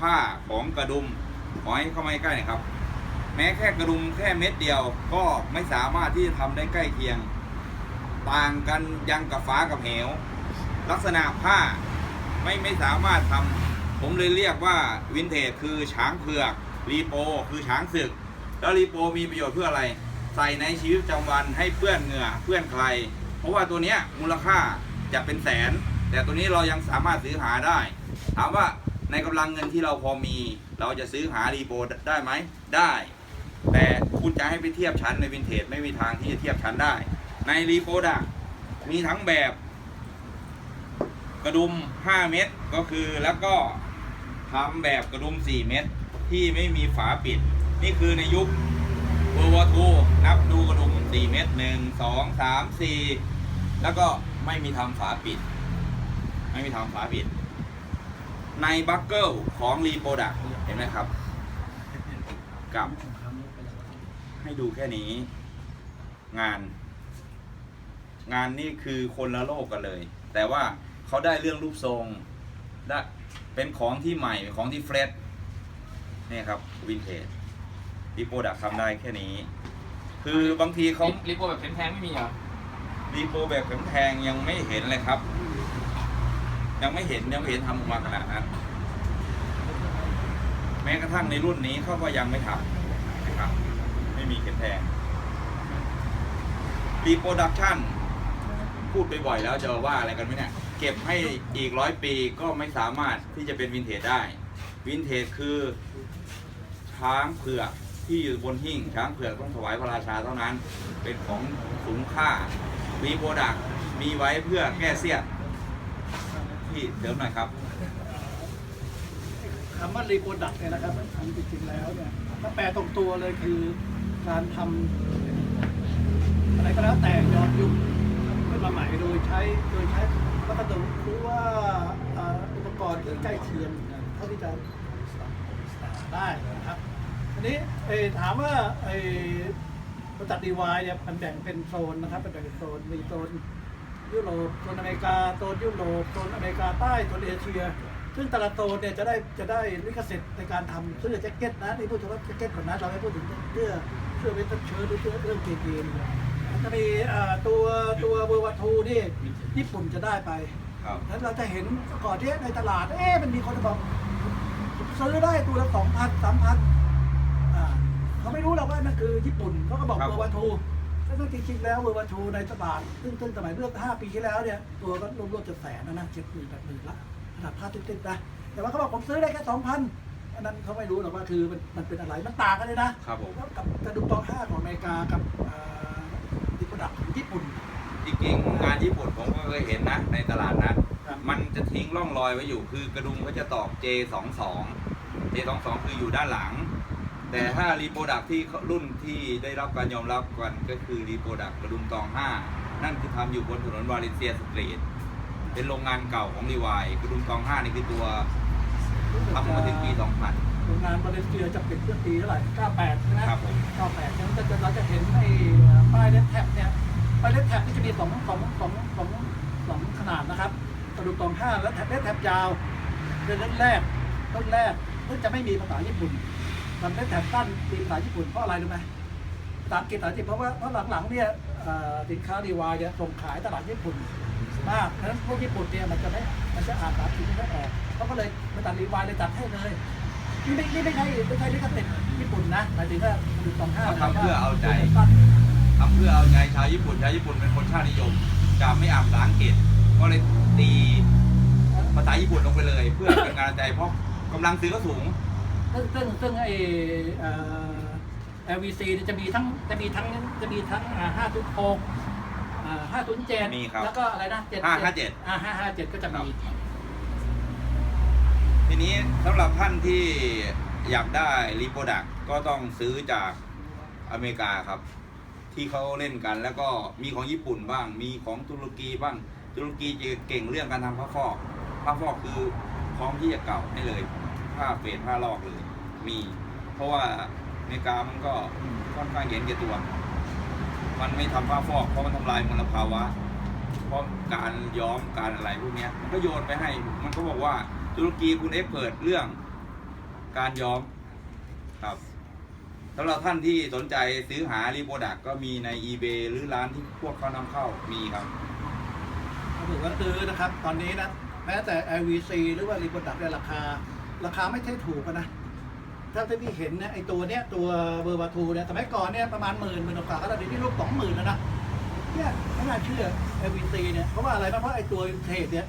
ผ้าของกระดุมขอให้เข้ามาใกล้หน่อยครับ แม้แค่กระดุมแค่เม็ดเดียวก็ไม่สามารถที่จะทำได้ใกล้เคียง ต่างกันยังกับฟ้ากับเหว ลักษณะผ้าไม่ไม่สามารถทำผมเลยเรียกว่าวินเทจคือช้างเผือกรีโปคือช้างศึก แล้วรีโปมีประโยชน์เพื่ออะไร ใส่ในชีวิตประจำวันให้เปื้อนเหงื่อเปื้อนใคร เพราะว่าตัวเนี้ยมูลค่าจะเป็นแสน แต่ตัวนี้เรายังสามารถซื้อหาได้ ถามว่า ในกำลังเงินที่เราพอมี เราจะซื้อหารีโปได้ไหมได้ แต่คุณจะให้ไปเทียบชั้นในวินเทจไม่มีทางที่จะเทียบชั้นได้ ในรีโปดะมีทั้งแบบ กระดุม 5 เม็ดก็คือแล้วก็ทำแบบกระดุม 4 เม็ดที่ไม่มีฝาปิด นี่คือในยุค World War II นับดูกระดุม 4 เม็ด1 2 3 4แล้วก็ไม่มีทำฝาปิด ไม่มีทำฝาปิด ในบัคเกิลของรีโปดักเห็นไหมครับ กับ ให้ดูแค่นี้ งาน งานนี่คือคนละโลกกันเลย แต่ว่าเขาได้เรื่องรูปทรงได้เป็นของที่ใหม่เป็นของที่เฟรชนี่ครับวินเทจรีโปดักทำได้แค่นี้ คือบางทีเขาลิปโปแบบแพงๆไม่มีเหรอรีโปแบบแพงๆยังไม่เห็นเลยครับ ยังไม่เห็นยังไม่เห็นทำออกมาขนาดนั้น แม้กระทั่งในรุ่นนี้เขาก็ยังไม่ทำนะครับ ไม่มีเข็มแทงรีโปรดักชันพูดไปบ่อยแล้วจะว่าอะไรกันไหมเนี่ย เก็บให้อีกร้อยปีก็ไม่สามารถที่จะเป็นวินเทจได้ วินเทจคือช้างเผือกที่อยู่บนหิ้งช้างเผือกต้องถวายพระราชาเท่านั้น เป็นของสูงค่ารีโปรดักมีไว้เพื่อแก้เสียด ที่เดิมหน่อยครับคำว่ารีโปรดักเนี่ยนะครับอันจริงๆแล้วเนี่ยถ้าแปลตรงตัวเลยคือการทำอะไรก็แล้วแต่ย้อนยุคขึ้นมาใหม่โดยใช้โดยใช้วัสดุหรือว่าอุปกรณ์ที่ใกล้เคียงเท่าที่จะได้นะครับทีนี้เอถามว่าเอ่อบริษัทดีวายเนี่ยมันแบ่งเป็นโซนนะครับเป็นแบ่งเป็นโซนมีโซน ยุโรปโซนอเมริกาโซนยุโรปโซนอเมริกาใต้โซนเอเชีย ซึ่งแต่ละโซนเนี่ยจะได้จะได้ลิขสิทธิ์ในการทำเสื้อแจ็คเก็ตนะนี่พูดถึงว่าแจ็คเก็ตก่อนนะเราไม่พูดถึงเสื้อเสื้อเวสเทิร์นเชิ้ตหรือเสื้อเรื่องเกงยีนมันจะมีเอ่อตัวตัวเวอร์วัทูนี่ญี่ปุ่นจะได้ไปครับแล้วเราจะเห็นก่อนที่ในตลาด เอ๊ะมันมีคนบอกซื้อได้ตัวละสองพันสามพันอ่าเขาไม่รู้หรอกว่านั่นคือญี่ปุ่นเขาก็บอกครับเวอร์วัทู ซึ่งจริงๆแล้วเวอร์วัทูในตลาดซึ่งซึ่งสมัยเมื่อห้าปีที่แล้วเนี่ยตัวก็รวมๆจะแสนนะนะเจ็ดหมื่นแปดหมื่นละขนาดผ้าติดๆนะแต่ว่าเขาบอกผมซื้อได้แค่สองพันอันนั้นเขาไม่รู้หรอกว่าคือมันมันเป็นอะไรมันต่างกันเลยนะครับผม กับกระดุมตองห้าของอเมริกากับดิปดักของญี่ปุ่น จริงๆงานญี่ปุ่นผมก็เคยเห็นนะ ในตลาดนัดครับ มันจะทิ้งร่องรอยไว้อยู่คือกระดุมก็จะตอก J22 J22 คืออยู่ด้านหลัง แต่ถ้ารีโปรดักที่เขารุ่นที่ได้รับการยอมรับกันก็คือรีโปรดักกระดุมตอง 5 นั่นคือทำอยู่บนถนนวาเลนเซียสตรีทเป็นโรงงานเก่าของรีวายกระดุมตอง 5 นี่คือตัวทำมาถึงปี 2000 โรงงานมาเลเซียจะปิดเมื่อปีเท่าไหร่ 98 ใช่ไหมครับผม98ฉะนั้นจะเราจะเห็นไอ้ป้ายเลนแท็บเนี่ยป้ายเลนแท็บนี่จะมีสองสองสองสองสองขนาดนะครับกระดูกตองห้าและแท็บเลนแท็บยาวเป็นรุ่นแรกรุ่นแรกซึ่งจะไม่มีภาษาญี่ปุ่น มันเลนแท็บสั้นมีภาษาญี่ปุ่นเพราะอะไรรู้ไหมภาษาอังกฤษภาษาญี่ปุ่นเพราะว่าเพราะหลังๆเนี่ยเอ่อสินค้าดีวายเนี่ยส่งขายตลาดญี่ปุ่นมากเพราะฉะนั้นพวกญี่ปุ่นเนี่ยมันจะไม่มันจะอ่านภาษาอังกฤษไม่ได้ออกเขาก็เลยบริษัทรีวายเลยจัดให้เลยนี่ไม่นี่ไม่ใช่ไม่ใช่ลิขสิทธิ์ญี่ปุ่นนะหมายถึงว่าดูสองห้าเขาทำเพื่อเอาใจทำเพื่อเอาใจชาวญี่ปุ่นชาวญี่ปุ่นเป็นคนชาตินิยมจะไม่อ่านภาษาอังกฤษก็เลยตีภาษาญี่ปุ่นลงไปเลย เพื่อเป็นการใจเพราะกำลังซื้อก็สูง ซึ่งซึ่งซึ่งไอเอ่อ LVC เนี่ยจะมีทั้งจะมีทั้งจะมีทั้งห้าศูนย์หกห้าศูนย์เจ็ดมีครับแล้วก็อะไรนะเจ็ดห้าห้าเจ็ดอ่าห้าห้าเจ็ดก็จะมี ทีนี้สำหรับท่านที่อยากได้รีโปรดักก็ต้องซื้อจากอเมริกาครับ ที่เขาเล่นกัน แล้วก็มีของญี่ปุ่นบ้าง มีของตุรกีบ้าง ตุรกีจะเก่งเรื่องการทำผ้าฟอกผ้าฟอกคือพร้อมที่จะเก่าให้เลยผ้าเฟดผ้าลอกเลย มี เพราะว่าอเมริกามันก็ค่อนข้างเห็นแก่ตัว มันไม่ทำผ้าฟอกเพราะมันทำลายมลภาวะ เพราะการย้อมการอะไรพวกนี้ยมันก็โยนไปให้ มันก็บอกว่าตุรกีคุณเอ็กเพิดเรื่อง การย้อมครับสำหรับท่านที่สนใจซื้อหารีโปรดักก็มีใน eBay หรือร้านที่พวกเขานำเข้ามีครับถ้าถือว่าซื้อนะครับ ตอนนี้นะแม้แต่ LVC หรือว่ารีโปรดักต์เนี่ยราคา ราคาไม่ใช่ถูกอะนะถ้าที่เห็นเนี่ยไอตัวเนี้ยตัวเบอร์บาทูเนี่ยสมัยก่อนเนี่ยประมาณหมื่นหมื่นกว่าก็ตอนนี้ลูกสองหมื่นแล้วนะเนี่ยไม่น่าเชื่อ LVC เนี่ยเพราะว่าอะไรเพราะไอตัวเทรดเนี่ย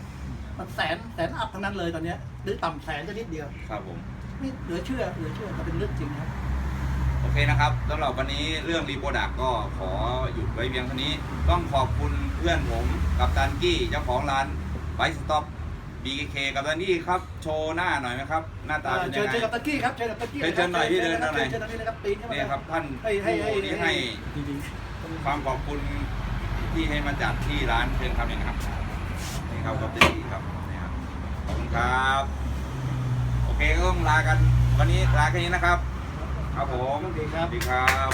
มันแสนแสนอัพทั้งนั้นเลยตอนเนี้ยหรือต่ำแสนก็นิดเดียวครับผมไม่เหลือเชื่อเหลือเชื่อแต่เป็นเรื่องจริงครับโอเคนะครับสำหรับวันนี้เรื่องรีโปรดักก็ขอหยุดไว้เพียงเท่านี้ ต้องขอบคุณเพื่อนผมกับตันกี้เจ้าของร้านไบสต็อป BKK กับตันกี้ครับโชว์หน้าหน่อยไหมครับ หน้าตาเป็นเชิยัญงไง เชิญกับตะกี้ครับเชิญกับตะกี้เชิญเชิญหน่อยพี่เดินหน่อย เชิญตะกี้นะครับปีนเข้ามานี่ครับท่านให้ให้ให้ ผู้ที่ให้จริงความขอบคุณที่ให้มาจัดที่ร้านเชิญครับนี่นะครับนี่ครับกับตันกี้ครับนี่ครับขอบคุณครับ โอเคก็ต้องลากันวันนี้ลาแค่นี้นะครับ ครับผมโอเคครับ สวัสดีครับ